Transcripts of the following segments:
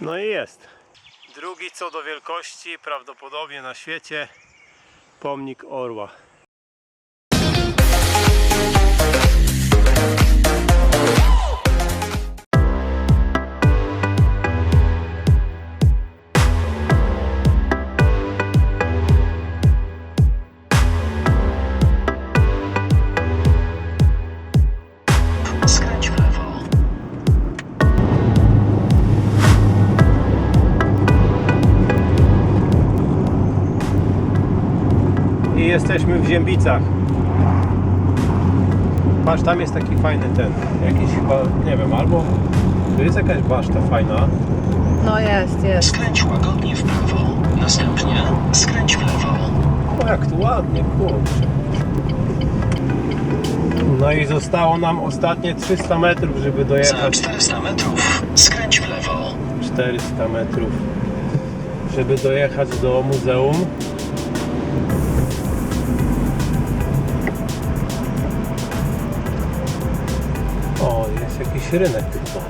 No i jest. Drugi co do wielkości, prawdopodobnie na świecie, pomnik orła. I jesteśmy w Ziębicach. Patrz, tam jest taki fajny ten, jakiś chyba, nie wiem, albo tu jest jakaś baszta fajna. No jest, jest. Skręć łagodnie w prawo. Następnie skręć w lewo. O, jak tu ładnie, kurczę. No i zostało nam ostatnie 300 metrów, żeby Za dojechać 400 metrów skręć w lewo. 400 metrów, żeby dojechać do muzeum. Rynek chyba.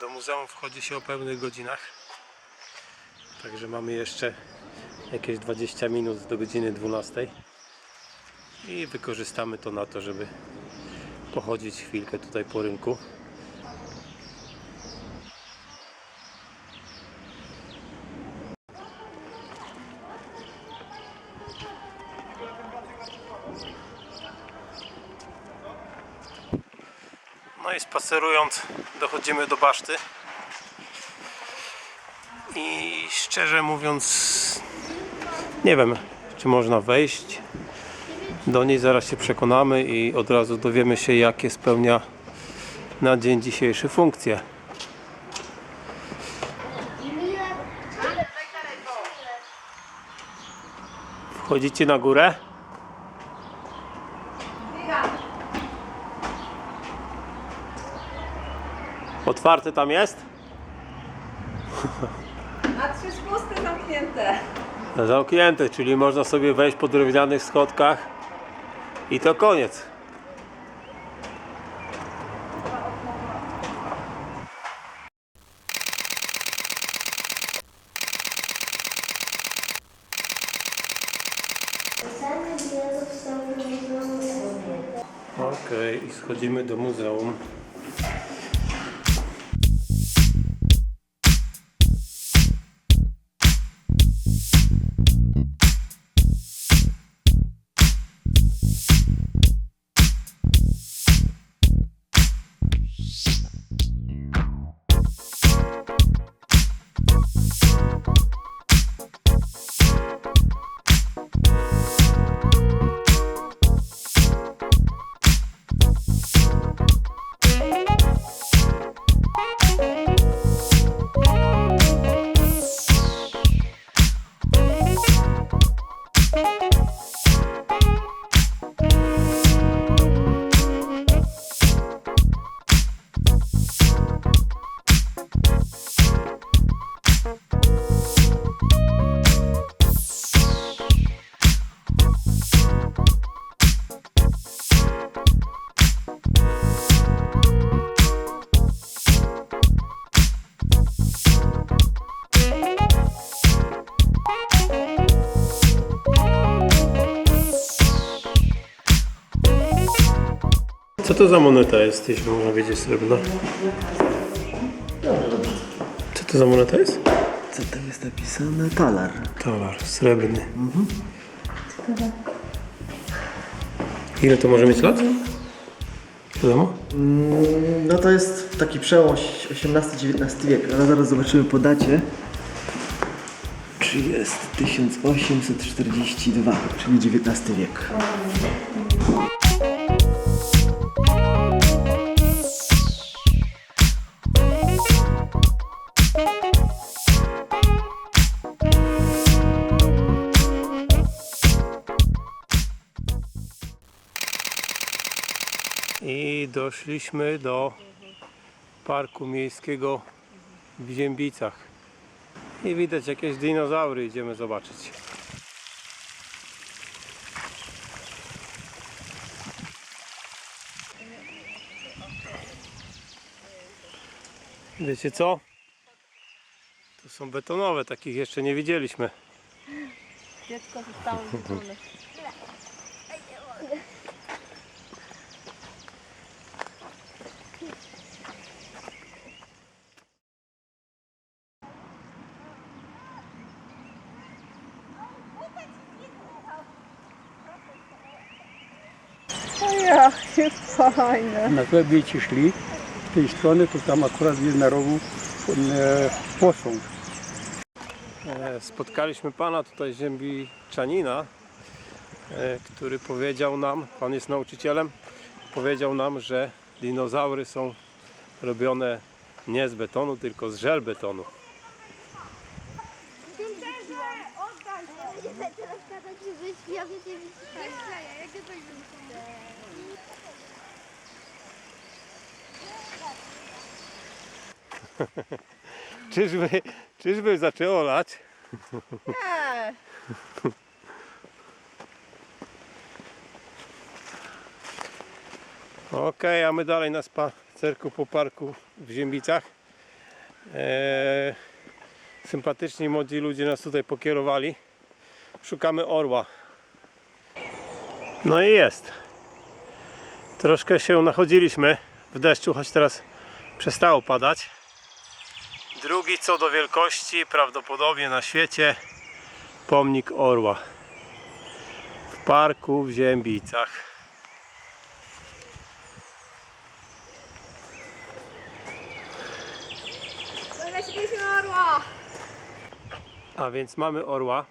Do muzeum wchodzi się o pełnych godzinach. Także mamy jeszcze jakieś 20 minut do godziny 12. I wykorzystamy to na to, żeby pochodzić chwilkę tutaj po rynku. No i spacerując dochodzimy do baszty. I szczerze mówiąc, nie wiem, czy można wejść do niej. Zaraz się przekonamy i od razu dowiemy się, jakie spełnia na dzień dzisiejszy funkcje. Wchodzicie na górę? Otwarte tam jest? A trzy spusty zamknięte. Zamknięte, czyli można sobie wejść po drewnianych schodkach i to koniec. Okej, i schodzimy do muzeum. Co to za moneta jest, jeśli można wiedzieć, srebrna? Co to za moneta jest? Co tam jest napisane? Talar. Talar, srebrny. Ile to może mieć lat? Wiadomo? No to jest taki przełom XVIII-XIX wiek, ale zaraz zobaczymy po dacie. Czy jest 1842, czyli XIX wiek. I doszliśmy do parku miejskiego w Ziębicach. I widać jakieś dinozaury, idziemy zobaczyć. Wiecie co? To są betonowe, takich jeszcze nie widzieliśmy. Dziecko zostało. Jakie fajne. Na wiecie szli z tej strony, to tam akurat jest na rogu e, posąg. E, Spotkaliśmy pana tutaj Ziębiczanina, e, który powiedział nam, pan jest nauczycielem, powiedział nam, że dinozaury są robione nie z betonu, tylko z żelbetonu. Czyżby, czyżby zaczęło lać? Nie. Okej, a my dalej na spacerku po parku w Ziębicach. Eee, sympatyczni młodzi ludzie nas tutaj pokierowali. Szukamy orła. No i jest. Troszkę się nachodziliśmy w deszczu, choć teraz przestało padać. Drugi co do wielkości, prawdopodobnie na świecie, pomnik orła. W parku w Ziębicach. Znaleźliśmy orła. A więc mamy orła,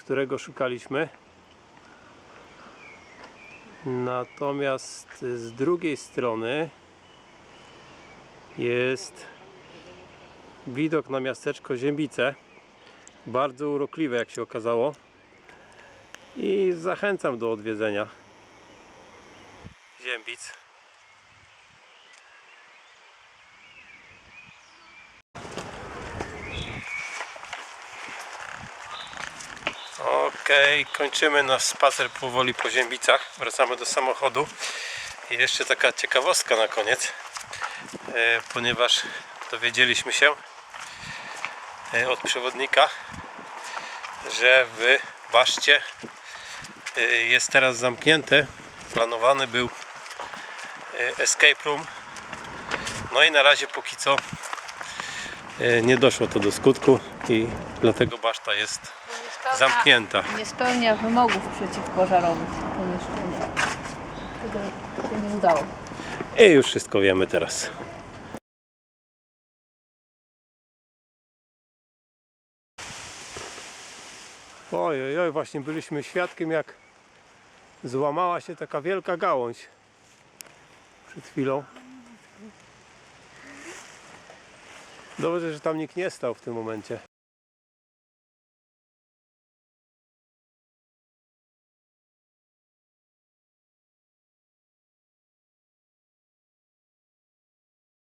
którego szukaliśmy. Natomiast z drugiej strony jest widok na miasteczko Ziębice. Bardzo urokliwe, jak się okazało. I zachęcam do odwiedzenia Ziębic. Okej, kończymy nasz spacer powoli po Ziębicach. Wracamy do samochodu. I jeszcze taka ciekawostka na koniec, e, ponieważ dowiedzieliśmy się e, od przewodnika, że w Baszcie e, jest teraz zamknięte. Planowany był escape room. No i na razie póki co nie doszło to do skutku i dlatego Baszta jest zamknięta. Nie spełnia wymogów przeciwpożarowych pomieszczenia. Tego się nie udało. I już wszystko wiemy teraz. Oj, oj, oj, właśnie byliśmy świadkiem jak złamała się taka wielka gałąź przed chwilą. Dobrze, że tam nikt nie stał w tym momencie.